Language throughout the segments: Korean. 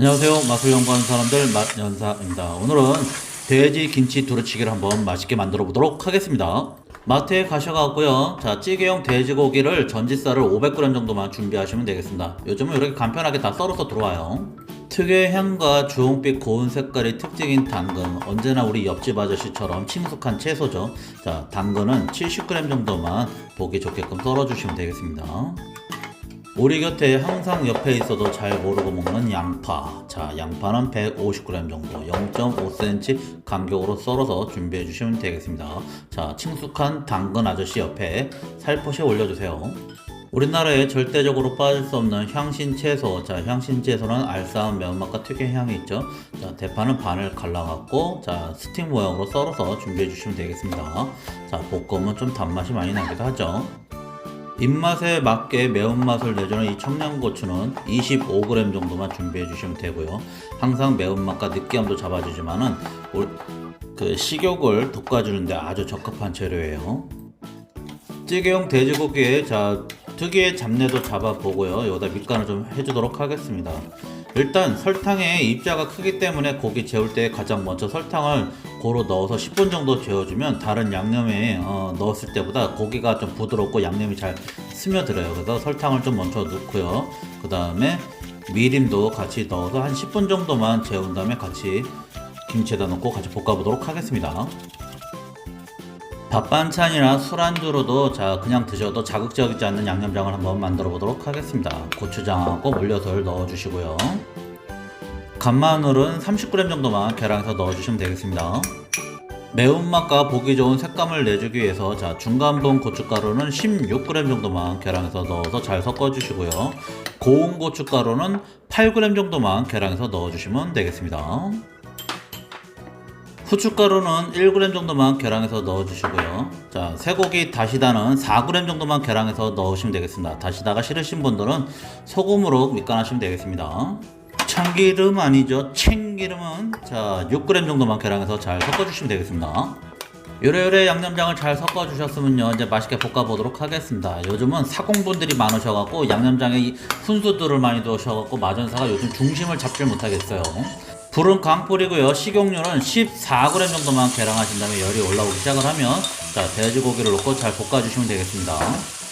안녕하세요. 맛을 연구하는 사람들 맛연사입니다. 오늘은 돼지 김치 두루치기를 한번 맛있게 만들어 보도록 하겠습니다. 마트에 가셔가고요. 자, 찌개용 돼지고기를 전지살을 500g 정도만 준비하시면 되겠습니다. 요즘은 이렇게 간편하게 다 썰어서 들어와요. 특유의 향과 주홍빛 고운 색깔이 특징인 당근. 언제나 우리 옆집 아저씨처럼 친숙한 채소죠. 자, 당근은 70g 정도만 보기 좋게끔 썰어주시면 되겠습니다. 우리 곁에 항상 옆에 있어도 잘 모르고 먹는 양파. 자, 양파는 150g 정도, 0.5cm 간격으로 썰어서 준비해 주시면 되겠습니다. 자, 친숙한 당근 아저씨 옆에 살포시 올려주세요. 우리나라에 절대적으로 빠질 수 없는 향신 채소. 자, 향신 채소는 알싸한 매운맛과 특유의 향이 있죠. 자, 대파는 반을 갈라갖고, 자, 스틱 모양으로 썰어서 준비해 주시면 되겠습니다. 자, 볶음은 좀 단맛이 많이 나기도 하죠. 입맛에 맞게 매운맛을 내주는 이 청양고추는 25g 정도만 준비해 주시면 되고요. 항상 매운맛과 느끼함도 잡아주지만은 올- 그 식욕을 돋궈주는데 아주 적합한 재료예요. 찌개용 돼지고기에 자 특유의 잡내도 잡아보고요. 여기다 밑간을 좀 해주도록 하겠습니다. 일단 설탕의 입자가 크기 때문에 고기 재울 때 가장 먼저 설탕을 고루 넣어서 10분 정도 재워주면 다른 양념에 어, 넣었을 때보다 고기가 좀 부드럽고 양념이 잘 스며들어요. 그래서 설탕을 좀 먼저 넣고요. 그 다음에 미림도 같이 넣어서 한 10분 정도만 재운 다음에 같이 김치에다 넣고 같이 볶아보도록 하겠습니다. 밥 반찬이나 술안주로도 자 그냥 드셔도 자극적이지 않는 양념장을 한번 만들어 보도록 하겠습니다. 고추장하고 물엿을 넣어 주시고요. 간마늘은 30g 정도만 계량해서 넣어 주시면 되겠습니다. 매운맛과 보기 좋은 색감을 내주기 위해서 자 중간분 고춧가루는 16g 정도만 계량해서 넣어서 잘 섞어 주시고요. 고운 고춧가루는 8g 정도만 계량해서 넣어 주시면 되겠습니다. 후춧가루는 1g 정도만 계량해서 넣어주시고요. 자, 쇠고기 다시다는 4g 정도만 계량해서 넣으시면 되겠습니다. 다시다가 싫으신 분들은 소금으로 밑간하시면 되겠습니다. 참기름 아니죠? 참기름은 자 6g 정도만 계량해서 잘 섞어주시면 되겠습니다. 요래요래 양념장을 잘 섞어주셨으면요 이제 맛있게 볶아보도록 하겠습니다. 요즘은 사공분들이 많으셔갖고 양념장에 이 훈수들을 많이 넣으셔갖고 마전사가 요즘 중심을 잡질 못하겠어요. 불은 강불이고요. 식용유는 14g 정도만 계량하신 다음에 열이 올라오기 시작을 하면 자 돼지고기를 넣고 잘 볶아주시면 되겠습니다.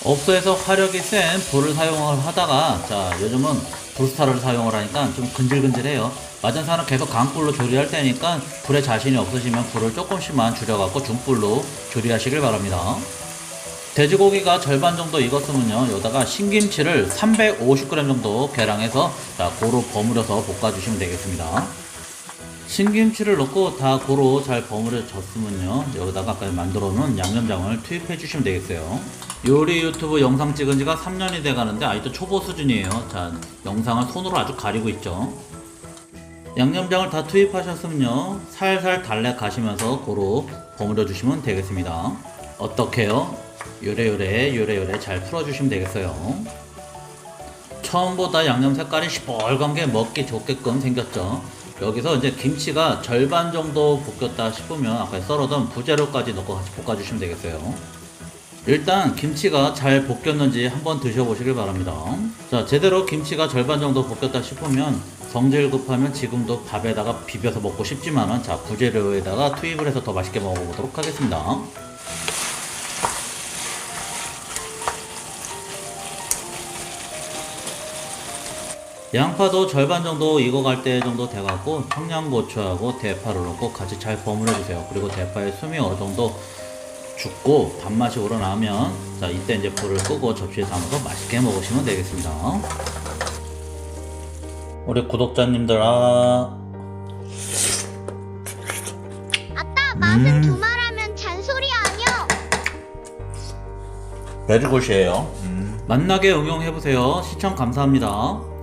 업소에서 화력이 센 불을 사용을 하다가 자 요즘은 브루스타를 사용을 하니까 좀 근질근질해요. 마전사는 계속 강불로 조리할 때니까 불에 자신이 없으시면 불을 조금씩만 줄여갖고 중불로 조리하시길 바랍니다. 돼지고기가 절반 정도 익었으면요 여기다가 신김치를 350g 정도 계량해서 자 고루 버무려서 볶아주시면 되겠습니다. 신김치를 넣고 다 고루 잘 버무려졌으면요. 여기다가 아까 만들어 놓은 양념장을 투입해 주시면 되겠어요. 요리 유튜브 영상 찍은 지가 3년이 돼 가는데 아직도 초보 수준이에요. 자 영상을 손으로 아주 가리고 있죠. 양념장을 다 투입하셨으면요. 살살 달래 가시면서 고루 버무려 주시면 되겠습니다. 어떻게요? 요래요래 요래요래 잘 풀어주시면 되겠어요. 처음보다 양념 색깔이 시뻘건 게 먹기 좋게끔 생겼죠. 여기서 이제 김치가 절반 정도 볶였다 싶으면 아까 썰어둔 부재료까지 넣고 같이 볶아주시면 되겠어요. 일단 김치가 잘 볶였는지 한번 드셔보시길 바랍니다. 자, 제대로 김치가 절반 정도 볶였다 싶으면 성질 급하면 지금도 밥에다가 비벼서 먹고 싶지만은 자, 부재료에다가 투입을 해서 더 맛있게 먹어보도록 하겠습니다. 양파도 절반 정도 익어갈 때 정도 돼갖고 청양고추하고 대파를 넣고 같이 잘 버무려 주세요. 그리고 대파의 숨이 어느 정도 죽고 단맛이 우러나면 자 이때 이제 불을 끄고 접시에 담아서 맛있게 먹으시면 되겠습니다. 우리 구독자님들 아 아따 맛은 음. 두말하면 잔소리 아니여 베리굿이에요. 만나게 응용해보세요. 시청 감사합니다.